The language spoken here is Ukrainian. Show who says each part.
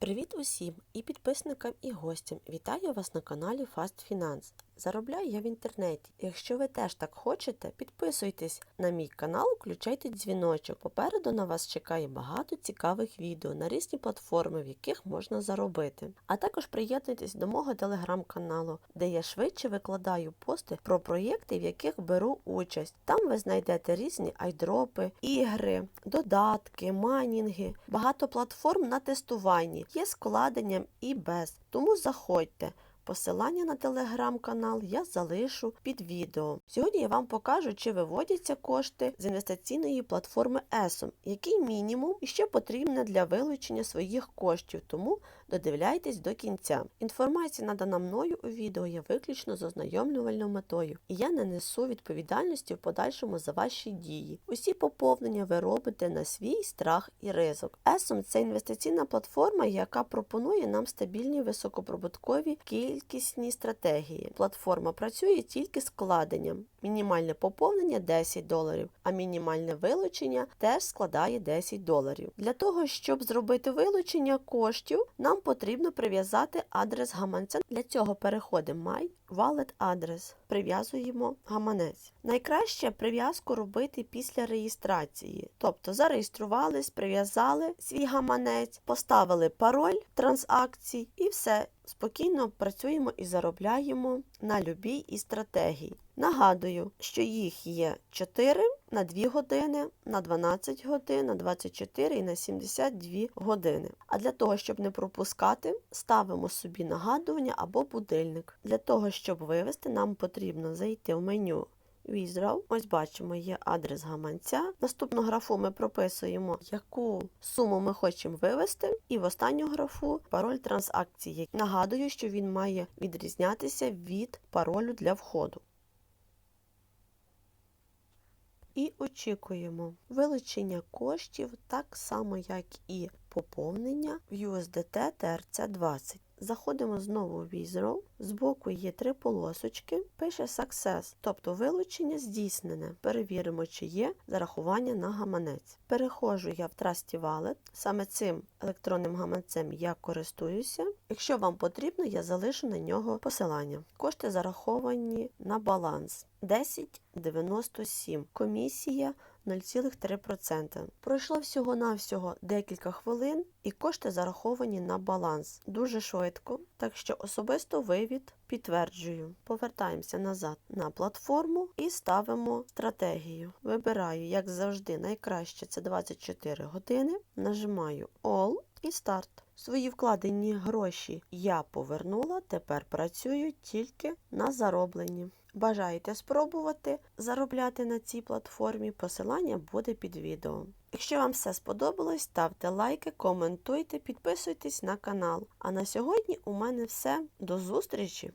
Speaker 1: Привіт усім і підписникам, і гостям. Вітаю вас на каналі Fast Finance. Заробляю я в інтернеті. Якщо ви теж так хочете, підписуйтесь на мій канал, включайте дзвіночок. Попереду на вас чекає багато цікавих відео на різні платформи, в яких можна заробити. А також приєднуйтесь до мого телеграм-каналу, де я швидше викладаю пости про проєкти, в яких беру участь. Там ви знайдете різні айдропи, ігри, додатки, майнінги, багато платформ на тестуванні, є з вкладенням і без. Тому заходьте. Посилання на телеграм-канал я залишу під відео. Сьогодні я вам покажу, чи виводяться кошти з інвестиційної платформи ESOM, який мінімум і що потрібно для вилучення своїх коштів, тому додивляйтесь до кінця. Інформація надана мною у відео є виключно з ознайомлювальною метою, і я не несу відповідальності в подальшому за ваші дії. Усі поповнення ви робите на свій страх і ризик. ESOM – це інвестиційна платформа, яка пропонує нам стабільні високоприбуткові кількісні стратегії. Платформа працює тільки з вкладенням. Мінімальне поповнення 10 доларів, а мінімальне вилучення теж складає 10 доларів. Для того, щоб зробити вилучення коштів, нам потрібно прив'язати адрес гаманця. Для цього переходимо My Wallet адрес, прив'язуємо гаманець. Найкраще прив'язку робити після реєстрації. Тобто зареєструвались, прив'язали свій гаманець, поставили пароль транзакцій і все. Спокійно працюємо і заробляємо на любій і стратегії. Нагадую, що їх є 4 на 2 години, на 12 годин, на 24 і на 72 години. А для того, щоб не пропускати, ставимо собі нагадування або будильник. Для того, щоб вивести, нам потрібно зайти в меню Withdraw. Ось бачимо, є адрес гаманця. Наступну графу ми прописуємо, яку суму ми хочемо вивести, і в останню графу пароль транзакції. Нагадую, що він має відрізнятися від паролю для входу. І очікуємо вилучення коштів так само, як і поповнення в USDT TRC20. Заходимо знову в Withdraw. Збоку є три полосочки, пише Success, тобто вилучення здійснене. Перевіримо, чи є зарахування на гаманець. Переходжу я в Trusty Wallet. Саме цим електронним гаманцем я користуюся. Якщо вам потрібно, я залишу на нього посилання. Кошти зараховані на баланс 10,97. Комісія 0,3%. Пройшло всього-навсього декілька хвилин, і кошти зараховані на баланс дуже швидко, так що особисто вивід підтверджую. Повертаємося назад на платформу і ставимо стратегію. Вибираю, як завжди, найкраще це 24 години. Нажимаю All і старт. Свої вкладені гроші я повернула, тепер працюю тільки на зароблені. Бажаєте спробувати заробляти на цій платформі? Посилання буде під відео. Якщо вам все сподобалось, ставте лайки, коментуйте, підписуйтесь на канал. А на сьогодні у мене все. До зустрічі!